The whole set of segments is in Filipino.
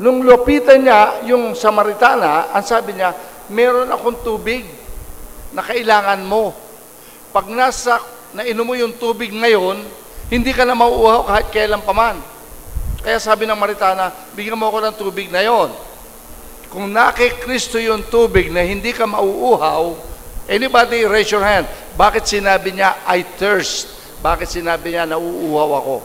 Nung lupitan niya, yung Samaritana, ang sabi niya, meron akong tubig na kailangan mo. Pag nasa, nainom mo yung tubig ngayon, hindi ka na mauuhaw kahit kailan paman. Kaya sabi ng Maritana, bigyan mo ako ng tubig na yon. Kung nakikristo yung tubig na hindi ka mauuhaw, anybody raise your hand. Bakit sinabi niya, I thirst? Bakit sinabi niya, nauuhaw ako?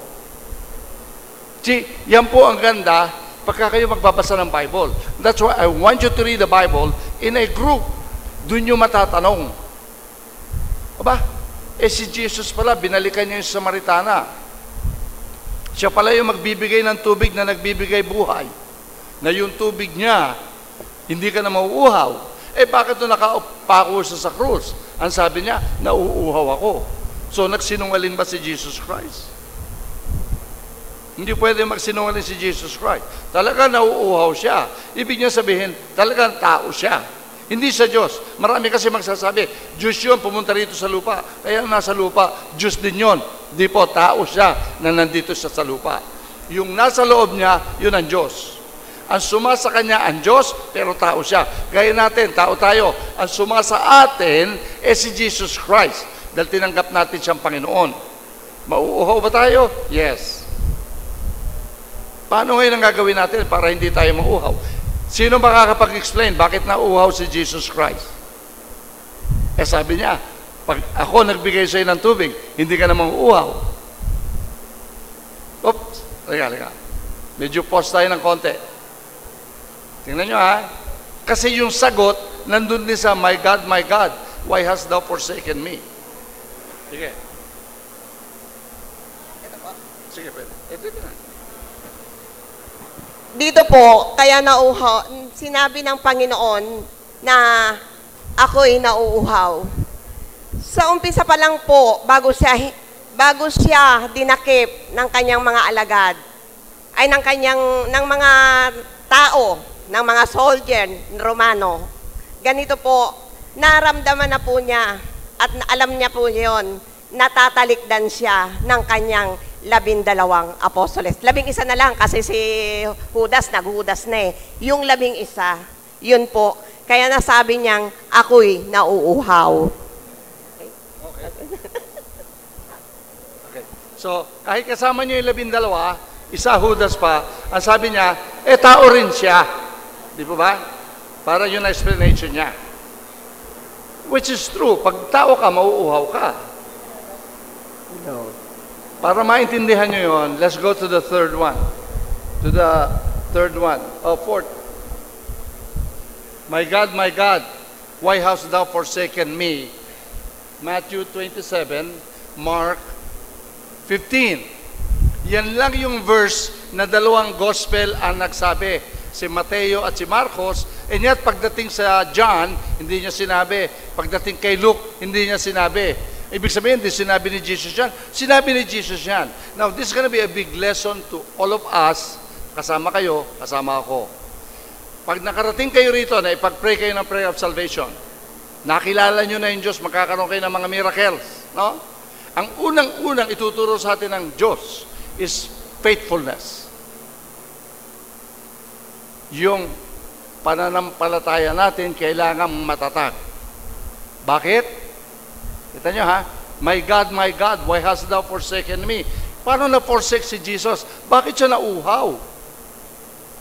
See, yan po ang ganda pagka kayo magbabasa ng Bible. That's why I want you to read the Bible in a group. Doon nyo matatanong. Aba, eh si Jesus pala, binalikan niya yung Samaritana. Siya pala yung magbibigay ng tubig na nagbibigay buhay. Na yung tubig niya, hindi ka na mauuhaw. Eh bakit nung nakapako siya sa krus? Ang sabi niya, nauuhaw ako. So nagsinungaling ba si Jesus Christ? Hindi pwede magsinungaling si Jesus Christ. Talaga nauuhaw siya. Ibig niya sabihin, talagang tao siya. Hindi sa Diyos. Marami kasi magsasabi, Diyos yun, pumunta rito sa lupa. Kaya nasa lupa, Diyos din yun. Di po, tao siya na nandito siya sa lupa. Yung nasa loob niya, yun ang Diyos. Ang suma sa kanya, ang Diyos, pero tao siya. Gaya natin, tao tayo. Ang suma sa atin, eh si Jesus Christ. Dahil tinanggap natin siyang Panginoon. Mauuhaw ba tayo? Yes. Paano ngayon ang gagawin natin para hindi tayo mauuhaw? Sino makakapag-explain bakit nauuhaw si Jesus Christ? Eh sabi niya, pag ako nagbigay sa'yo ng tubig, hindi ka na mauuhaw. Oops, liga, liga. Medyo pause tayo ng konti. Tingnan nyo ha. Kasi yung sagot, nandun din sa, My God, my God, why hast thou forsaken me? Sige. Ito. Sige, pwede. Ito na. Dito po, kaya nauuhaw, sinabi ng Panginoon na ako'y nauuhaw. Sa umpisa pa lang po, bago siya, bago siya dinakip ng kanyang mga alagad, ay ng kanyang, ng mga tao, ng mga soldier Romano, ganito po, naramdaman na po niya at alam niya po yon natatalikdan siya ng kanyang labindalawang apostoles. Labing isa na lang kasi si Judas, naghudas na eh. Yung labing isa, yun po. Kaya nasabi niyang, ako'y nauuhaw. Okay. So, kahit kasama niyo yung labindalawa, isa Judas pa, ang sabi niya, eh tao rin siya. Di po ba? Para yun ang explanation niya. Which is true. Pag tao ka, mauuhaw ka. You know. Para maintindihan nyo yun, let's go to the third one. To the third one. Oh, fourth. My God, my God, why hast thou forsaken me? Matthew 27, Mark 15. Yan lang yung verse na dalawang gospel ang nagsabi. Si Mateo at si Marcos. And yet, pagdating sa John, hindi niya sinabi. Pagdating kay Luke, hindi niya sinabi. Ibig sabihin, hindi sinabi ni Jesus yan. Sinabi ni Jesus yan. Now, this is gonna be a big lesson to all of us. Kasama kayo, kasama ako. Pag nakarating kayo rito na ipag-pray kayo ng prayer of salvation, nakilala nyo na yung Diyos, magkakaroon kayo ng mga miracles. No? Ang unang-unang ituturo sa atin ng Diyos is faithfulness. Yung pananampalataya natin kailangan matatag. Bakit? Kita nyo ha? My God, my God, why hast thou forsaken me? Paano na-forsake si Jesus? Bakit siya nauhaw?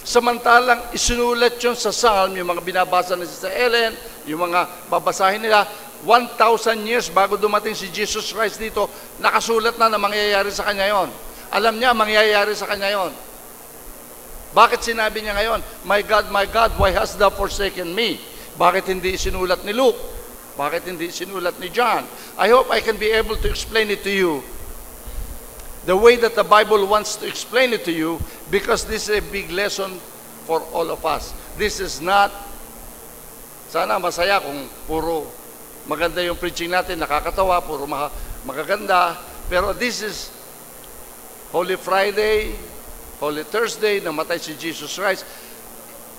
Samantalang isinulat yun sa Psalm, yung mga binabasa ni Sister Ellen, yung mga babasahin nila, 1,000 years bago dumating si Jesus Christ dito, nakasulat na na mangyayari sa kanya yon. Alam niya, mangyayari sa kanya yon. Bakit sinabi niya ngayon, My God, my God, why hast thou forsaken me? Bakit hindi sinulat ni Luke? Bakit hindi sinulat ni John? I hope I can be able to explain it to you the way that the Bible wants to explain it to you because this is a big lesson for all of us. This is not, sana masaya kung puro maganda yung preaching natin, nakakatawa, puro maka, magaganda, pero this is Holy Friday, Holy Thursday, namatay si Jesus Christ.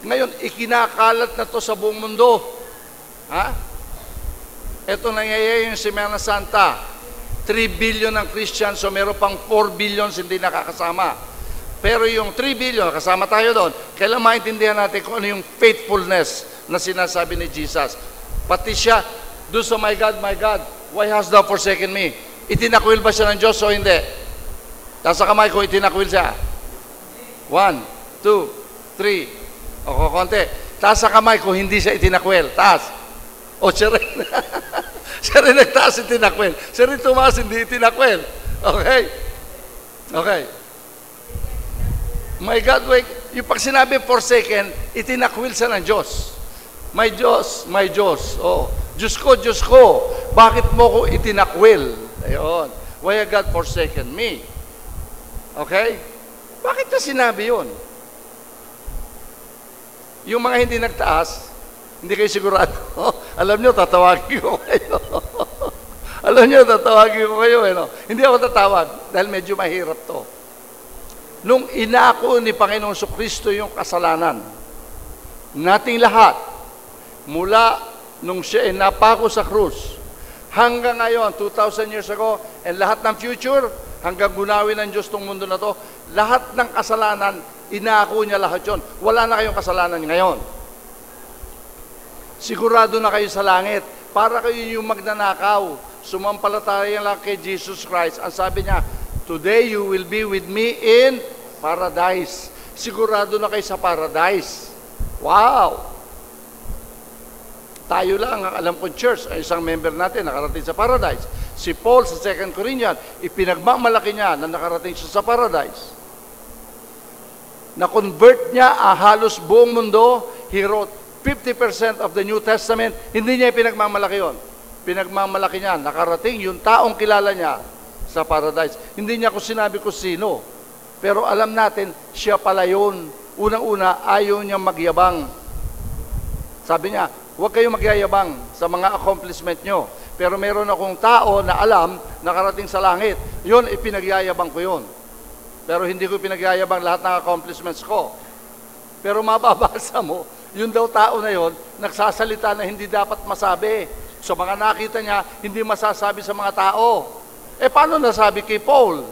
Ngayon, ikinakalat na to sa buong mundo. Ha? Ito nangyayari yung Semana Santa. 3 billion ang Christian, so meron pang 4 billions hindi nakakasama. Pero yung 3 billion, kasama tayo doon, kailan maintindihan natin kung ano yung faithfulness na sinasabi ni Jesus. Pati siya, do sa my God, my God, why hast thou forsaken me? Itinakwil ba siya ng Diyos o hindi? Taas sa kamay ko, itinakwil siya. One, two, three. O konti. Taas sa kamay ko, hindi siya itinakwil. Taas. O siya rin. siya rin nagtaas itinakwil. Siya rin tumaas, hindi itinakwil. Okay? Okay. My God, wait. Yung pag sinabi forsaken, itinakwil siya ng Diyos. My Diyos, my Diyos. Oh, Diyos ko, Diyos ko. Bakit mo ko itinakwil? Ayun. Why God forsaken me? Okay? Bakit niya sinabi yun? Yung mga hindi nagtaas, hindi kayo sigurado. Alam nyo, tatawagin ko kayo. Alam nyo, tatawagin ko kayo. Eh, no? Hindi ako tatawag dahil medyo mahirap to. Nung inako ni Panginoon Kristo yung kasalanan, nating lahat, mula nung siya ay napako sa krus, hanggang ngayon, 2,000 years ago, and lahat ng future, hanggang gunawin ng Diyos tong mundo na to, lahat ng kasalanan, inako niya lahat yon. Wala na kayong kasalanan ngayon. Sigurado na kayo sa langit. Para kayo yung magnanakaw. Sumampalataya lang kay Jesus Christ. Ang sabi niya, Today you will be with me in paradise. Sigurado na kayo sa paradise. Wow! Tayo lang ang alam kong church, ay isang member natin nakarating sa paradise. Si Paul sa 2 Corinthians, ipinagmamalaki niya na nakarating siya sa paradise. Na-convert niya ang halos buong mundo. He wrote 50% of the New Testament. Hindi niya ipinagmamalaki yon. Pinagmamalaki niya, nakarating yung taong kilala niya sa paradise. Hindi niya ko sinabi ko sino. Pero alam natin, siya pala yun. Unang-una, ayaw niya magyabang. Sabi niya, huwag kayong magyayabang sa mga accomplishment nyo. Pero meron akong tao na alam, nakarating sa langit. Yun, ipinagyayabang ko yun. Pero hindi ko pinagyayabang lahat ng accomplishments ko. Pero mababasa mo, yun daw tao na yon nagsasalita na hindi dapat masabi. So mga nakita niya, hindi masasabi sa mga tao. Eh paano nasabi kay Paul?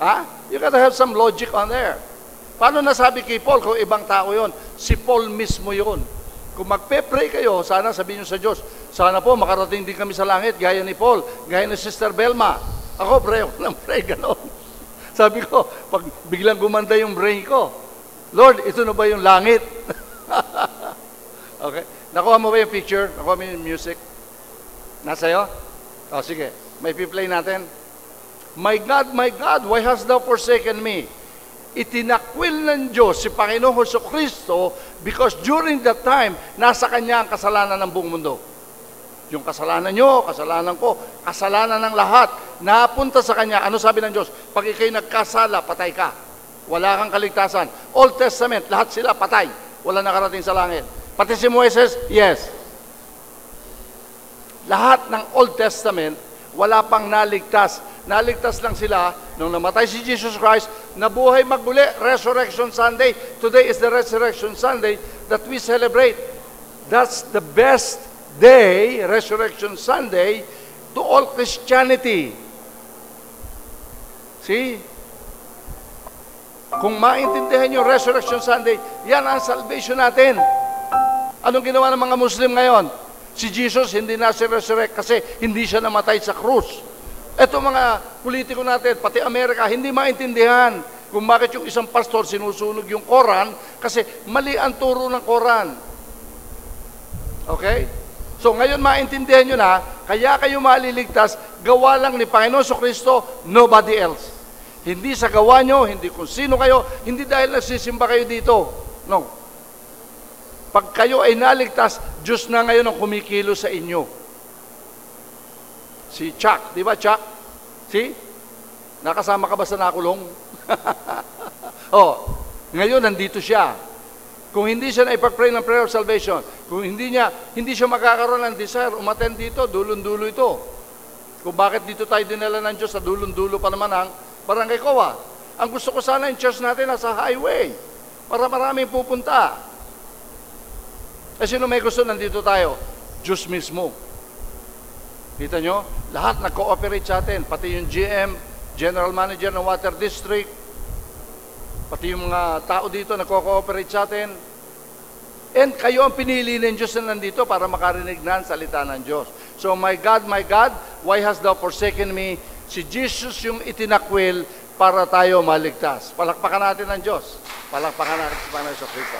Ha? You gotta have some logic on there. Paano nasabi kay Paul kung ibang tao yon? Si Paul mismo yon. Kung magpe-pray kayo, sana sabihin nyo sa Diyos, sana po makarating din kami sa langit, gaya ni Paul, gaya ni Sister Belma. Ako, pray ako ng pray, gano'n. Sabi ko, pag biglang gumanda yung brain ko, Lord, ito na ba yung langit? Nakuha mo ba yung picture? Nakuha mo yung music? Nasa'yo? O, oh, sige. May play natin. My God, my God, why hast thou forsaken me? Itinakwil ng Diyos si Panginoon Heso Kristo because during that time, nasa Kanya ang kasalanan ng buong mundo. Yung kasalanan nyo, kasalanan ko, kasalanan ng lahat, napunta sa Kanya. Ano sabi ng Diyos? Pag ikay nagkasala, patay ka. Wala kang kaligtasan. Old Testament, lahat sila patay. Wala nakarating sa langit. Pati si Moises, yes. Lahat ng Old Testament, wala pang naligtas. Naligtas lang sila nung namatay si Jesus Christ, nabuhay magmuli, Resurrection Sunday. Today is the Resurrection Sunday that we celebrate. That's the best day, Resurrection Sunday, to all Christianity. See? Kung maintindihan yung Resurrection Sunday, yan ang salvation natin. Anong ginawa ng mga Muslim ngayon? Si Jesus hindi na si resurrect kasi hindi siya namatay sa krus. Ito mga politiko natin, pati Amerika, hindi maintindihan kung bakit yung isang pastor sinusunog yung Koran kasi mali ang turo ng Koran. Okay? So ngayon maintindihan nyo na, kaya kayo maliligtas, gawa lang ni Panginoon so Kristo, nobody else. Hindi sa gawa nyo, hindi kung sino kayo, hindi dahil nagsisimba kayo dito. No. Pag kayo ay naligtas, Diyos na ngayon ang kumikilo sa inyo. Si Chuck, di ba Chuck? Si? Nakasama ka ba sa nakulong? oh, ngayon nandito siya. Kung hindi siya na ipag-pray ng prayer of salvation, kung hindi niya, hindi siya magkakaroon ng desire, umaten dito, dulon-dulo ito. Kung bakit dito tayo dinala ng Diyos sa dulon-dulo pa naman ang barangay Kowa. Ang gusto ko sana yung church natin nasa highway para maraming pupunta. Eh sino may gusto nandito tayo? Diyos mismo. Kita nyo? Lahat nag-cooperate sa atin. Pati yung GM, General Manager ng Water District, pati yung mga tao dito na cooperate sa atin. And kayo ang pinili ng Diyos na nandito para makarinig na ang salita ng Diyos. So, my God, my God, why hast thou forsaken me? Si Jesus yung itinakwil para tayo maligtas. Palakpakan natin ng Diyos. Palakpakan natin sa Panginoon sa Kristo.